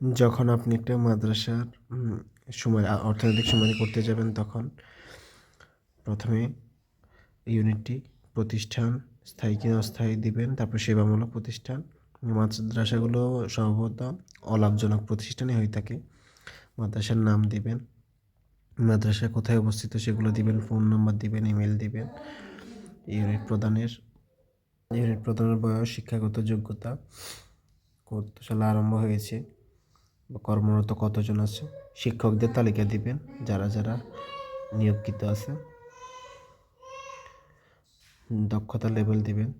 যখন আপনি একটা মাদ্রাসার সময় অর্থনৈতিক সময় করতে যাবেন, তখন প্রথমে ইউনিটটি প্রতিষ্ঠান, স্থায়ী কিনা অস্থায়ী দিবেন, তারপর সেবামূলক প্রতিষ্ঠান, মাদ্রাসাগুলো সম্ভবত অলাভজনক প্রতিষ্ঠানই হয়ে থাকে। মাদ্রাসার নাম দিবেন, মাদ্রাসা কোথায় অবস্থিত সেগুলো দিবেন, ফোন নাম্বার দিবেন, ইমেল দিবেন। ইউনিট প্রদানের ইউনিট প্রদানের বয়স, শিক্ষাগত যোগ্যতা কত সালে আরম্ভ হয়েছে কর্মরত কতজন আছে, শিক্ষকদের তালিকা দিবেন, যারা যারা নিয়োগকৃত আছে। দক্ষতা লেভেল দিবেন,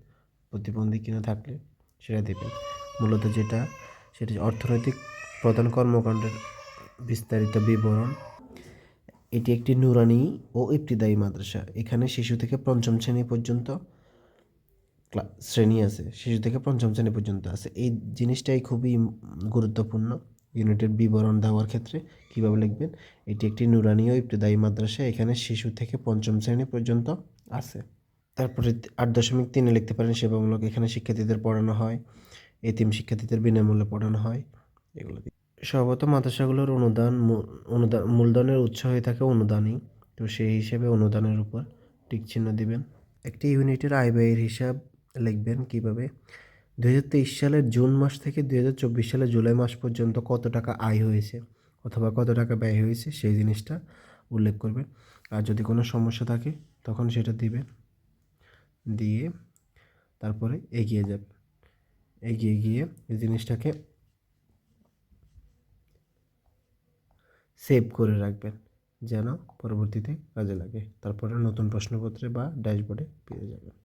প্রতিবন্ধী কিনা থাকলে সেটা দিবেন। মূলত যেটা, সেটা অর্থনৈতিক প্রধান কর্মকাণ্ডের বিস্তারিত বিবরণ। এটি একটি নুরানি ও ইবতিদায়ী মাদ্রাসা। এখানে শিশু থেকে পঞ্চম শ্রেণি পর্যন্ত শ্রেণি আছে, শিশু থেকে পঞ্চম শ্রেণি পর্যন্ত আছে। এই জিনিসটাই খুবই গুরুত্বপূর্ণ। ইউনিটের বিবরণ দেওয়ার ক্ষেত্রে কীভাবে লিখবেন? এটি একটি নুরানি ও ইবতদায়ী মাদ্রাসা, এখানে শিশু থেকে পঞ্চম শ্রেণি পর্যন্ত আছে। তারপরে আট দশমিক তিনে লিখতে পারেন, সেবামূলক এখানে শিক্ষার্থীদের পড়ানো হয়, এতিম শিক্ষার্থীদের বিনামূল্যে পড়ানো হয়, এগুলো দিয়ে। সম্ভবত মাদ্রাসাগুলোর অনুদান অনুদান, মূলধনের উৎস হয়ে থাকে অনুদানই। তো সেই হিসেবে অনুদানের উপর টিক চিহ্ন দিবেন। একটি ইউনিটের আয় ব্যয়ের হিসাব লিখবেন কীভাবে? দুই হাজার তেইশ সালের জুন মাস থেকে দুই হাজার চব্বিশ সালের জুলাই মাস পর্যন্ত কত টাকা আয় হয়েছে অথবা কত টাকা ব্যয় হয়েছে সেই জিনিসটা উল্লেখ করবেন আর যদি কোনো সমস্যা থাকে, তখন সেটা দিবেন দিয়ে তারপরে এগিয়ে যাবেন এগিয়ে গিয়ে এই জিনিসটাকে সেভ করে রাখবেন, যেন পরবর্তীতে কাজে লাগে। তারপরে নতুন প্রশ্নপত্রে বা ড্যাশবোর্ডে পেয়ে যাবেন।